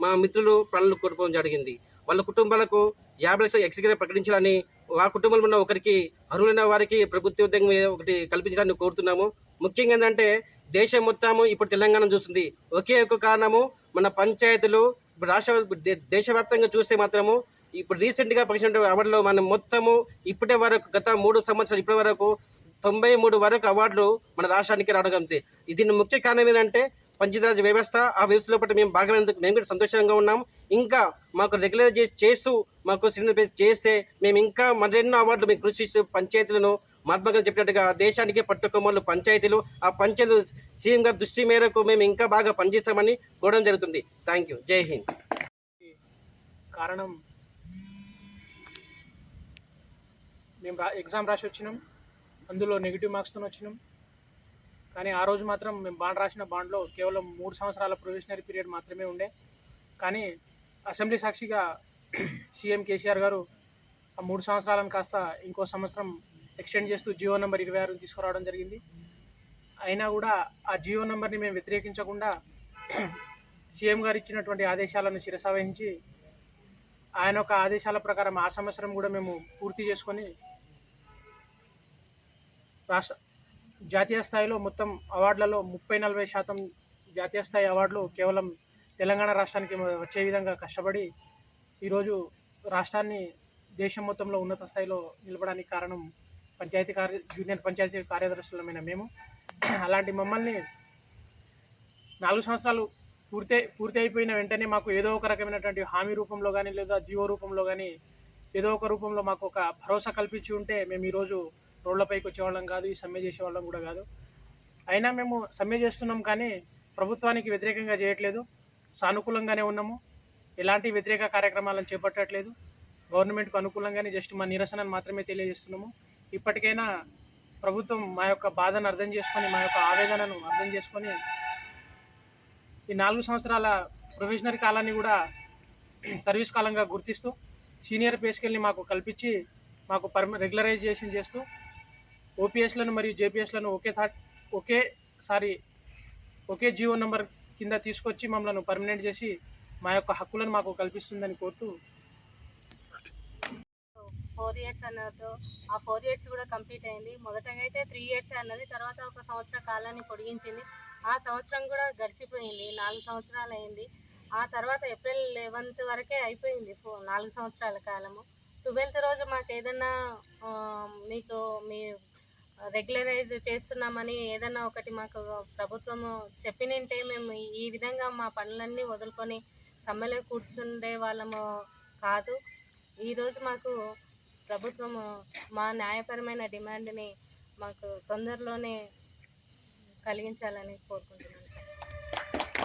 మా మిత్రులు ప్రాణాలు కోల్పోవడం జరిగింది. వాళ్ళ కుటుంబాలకు యాభై లక్షల ఎక్స్గ్రే ప్రకటించాలని ఆ కుటుంబంలో ఉన్న ఒకరికి అర్హులైన వారికి ప్రభుత్వ ఉద్యోగం ఒకటి కల్పించాలని కోరుతున్నాము. ముఖ్యంగా ఏంటంటే దేశం మొత్తము ఇప్పుడు తెలంగాణ చూస్తుంది. ఒకే ఒక కారణము మన పంచాయతీలు ఇప్పుడు రాష్ట్ర దేశవ్యాప్తంగా చూస్తే మాత్రము ఇప్పుడు రీసెంట్గా ప్రకటించిన అవార్డులో మనం మొత్తము ఇప్పటి వరకు గత మూడు సంవత్సరాలు ఇప్పటి వరకు తొంభై మూడు వరకు అవార్డులు మన రాష్ట్రానికి రావడం అంతే దీని ముఖ్య కారణం ఏంటంటే పంచాయతీరాజ్ వ్యవస్థ ఆ వ్యవస్థలో పట్ల మేము భాగమైనందుకు మేము కూడా సంతోషంగా ఉన్నాం ఇంకా మాకు రెగ్యులర్ చేసి చేస్తూ మాకు సిలిండర్ చేస్తే మేము ఇంకా మరెన్నో అవార్డులు మేము కృషి చేస్తూ పంచాయతీలను మహాత్మా గారు చెప్పినట్టుగా దేశానికి పట్టుకొమ్మలు పంచాయతీలు ఆ పంచాయతీలు సీఎం గారి దృష్టి మేరకు మేము ఇంకా బాగా పనిచేస్తామని కోరడం జరుగుతుంది. థ్యాంక్ యూ జై హింద్ కారణం మేము రా ఎగ్జామ్ రాసి వచ్చినాం. అందులో నెగిటివ్ మార్క్స్తో వచ్చినాం. కానీ ఆ రోజు మాత్రం మేము బాండ్ రాసిన బాండ్లో కేవలం మూడు సంవత్సరాల ప్రొవిషనరీ పీరియడ్ మాత్రమే ఉండే. కానీ అసెంబ్లీ సాక్షిగా సీఎం కేసీఆర్ గారు ఆ మూడు సంవత్సరాలను కాస్త ఇంకో సంవత్సరం ఎక్స్టెండ్ చేస్తూ జియో నెంబర్ ఇరవై ఆరుని తీసుకురావడం జరిగింది. అయినా కూడా ఆ జియో నెంబర్ని మేము వ్యతిరేకించకుండా సీఎం గారు ఇచ్చినటువంటి ఆదేశాలను శిరసావహించి ఆయన యొక్క ఆదేశాల ప్రకారం ఆ సంవత్సరం కూడా మేము పూర్తి చేసుకొని రాష్ట్ర జాతీయ స్థాయిలో మొత్తం అవార్డులలో ముప్పై నలభై శాతం జాతీయ స్థాయి అవార్డులు కేవలం తెలంగాణ రాష్ట్రానికి వచ్చే విధంగా కష్టపడి ఈరోజు రాష్ట్రాన్ని దేశం మొత్తంలో ఉన్నత స్థాయిలో నిలపడానికి కారణం పంచాయతీ కార్య జూనియర్ పంచాయతీ కార్యదర్శులమైన మేము. అలాంటి మమ్మల్ని నాలుగు సంవత్సరాలు పూర్తి పూర్తి అయిపోయిన వెంటనే మాకు ఏదో ఒక రకమైనటువంటి హామీ రూపంలో కానీ లేదా జీవో రూపంలో కానీ ఏదో ఒక రూపంలో మాకు ఒక భరోసా కల్పించి ఉంటే మేము ఈరోజు రోడ్లపైకి వచ్చేవాళ్ళం కాదు ఈ సమ్మె చేసేవాళ్ళం కూడా కాదు. అయినా మేము సమ్మె చేస్తున్నాం కానీ ప్రభుత్వానికి వ్యతిరేకంగా చేయట్లేదు. సానుకూలంగానే ఉన్నాము. ఎలాంటి వ్యతిరేక కార్యక్రమాలను చేపట్టట్లేదు. గవర్నమెంట్కు అనుకూలంగానే జస్ట్ మా నిరసనను మాత్రమే తెలియజేస్తున్నాము. ఇప్పటికైనా ప్రభుత్వం మా యొక్క బాధను అర్థం చేసుకొని మా యొక్క ఆవేదనను అర్థం చేసుకొని ఈ నాలుగు సంవత్సరాల ప్రొవిజనరీ కాలాన్ని కూడా సర్వీస్ కాలంగా గుర్తిస్తూ సీనియర్ పే స్కేల్ని మాకు కల్పించి మాకు పర్మ రెగ్యులరైజేషన్ చేస్తూ ఓపీఎస్లను మరియు జేపీఎస్లను ఒకే థాట్ ఒకేసారి ఒకే జియో నెంబర్ కింద తీసుకొచ్చి మమ్మల్ని పర్మనెంట్ చేసి మా యొక్క హక్కులను మాకు కల్పిస్తుందని కోరుతూ ఫోర్ ఇయర్స్ అన్నారు ఆ ఫోర్ ఇయర్స్ కూడా కంప్లీట్ అయింది. మొదటగా అయితే త్రీ ఇయర్స్ అన్నది తర్వాత ఒక సంవత్సర కాలాన్ని పొడిగించింది. ఆ సంవత్సరం కూడా గడిచిపోయింది. నాలుగు సంవత్సరాలు అయింది. ఆ తర్వాత ఏప్రిల్ లెవెన్త్ వరకే అయిపోయింది ఫో- నాలుగు సంవత్సరాల కాలము. ట్వెల్త్ రోజు మాకు ఏదన్నా మీకు మీ రెగ్యులరైజ్ చేస్తున్నామని ఏదన్నా ఒకటి మాకు ప్రభుత్వం చెప్పినంటే మేము ఈ విధంగా మా పనులన్నీ వదులుకొని సమ్మెలో కూర్చుండే వాళ్ళము కాదు. ఈరోజు మాకు ప్రభుత్వము మా న్యాయపరమైన డిమాండ్ని మాకు తొందరలోనే కలిగించాలని కోరుకుంటున్నాను